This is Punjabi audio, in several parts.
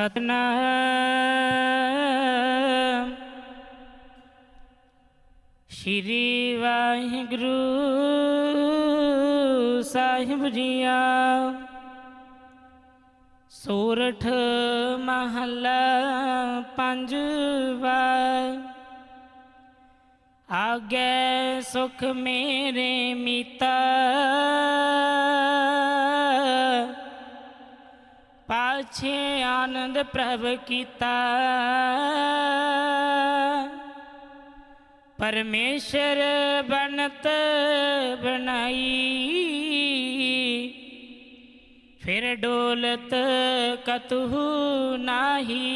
ਸਤਨਾਮ। ਸ਼੍ਰੀ ਵਾਹਿਗੁਰੂ ਸਾਹਿਬ ਜੀਆ ਸੋਰਠ ਮਹੱਲਾ ਪੰਜਵਾ ਆਗੇ ਸੁਖ ਮੇਰੇ ਮੀਤਾ। ਪਾਛੇ ਆਨੰਦ ਪ੍ਰਭ ਕੀਤਾ। ਪਰਮੇਸ਼ਰ ਬਣਤ ਬਣਾਈ। ਫਿਰ ਡੋਲਤ ਕਤਹੂ ਨਾਹੀ।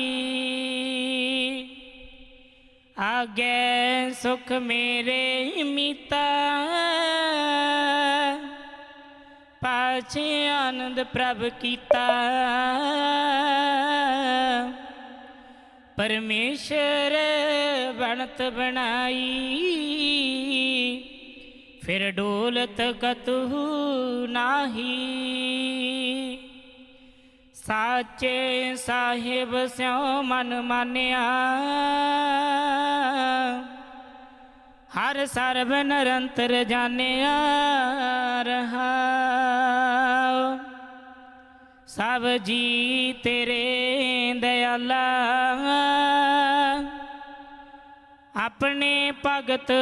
ਆਗੇ ਸੁਖ ਮੇਰੇ ਮੀਤਾ। ਪਾਛੇ ਆਨੰਦ ਪ੍ਰਭ ਕੀਤਾ। ਪਰਮੇਸ਼ਰ ਬਣਤ ਬਣਾਈ। ਫਿਰ ਡੋਲਤ ਕਤਹੂ ਨਾਹੀ। ਸਾਚੇ ਸਾਹਿਬ ਸਿਉ ਮਨ ਮਾਨਿਆ। ਹਰ ਸਰਬ ਨਿਰੰਤਰ ਜਾਣਿਆ ਰਹਾ। ਸਭ ਜੀ ਤੇਰੇ ਦਇਆਲਾ। ਆਪਣੇ ਭਗਤ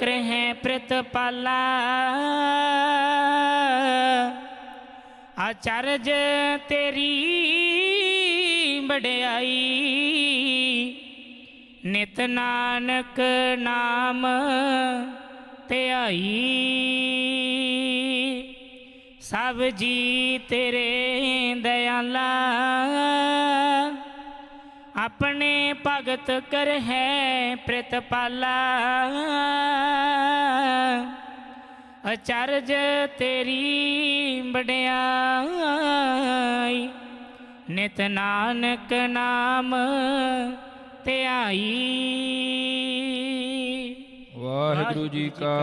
ਕਰਹਿ ਪ੍ਰਤਪਾਲਾ। ਆਚਰਜ ਤੇਰੀ ਵਡਿਆਈ। ਨਿਤ ਨਾਨਕ ਨਾਮ ਧਿਆਈ। ਸਭ ਜੀ ਤੇਰੇ ਦਇਆਲਾ। ਆਪਣੇ ਭਗਤ ਕਰ ਹੈ ਪ੍ਰਤਪਾਲਾ। ਅਚਰਜ ਤੇਰੀ ਵਡਿਆਈ। ਨਿਤ ਨਾਨਕ ਨਾਮ ਧਿਆਈ। ਵਾਹਿਗੁਰੂ ਜੀ ਕਾ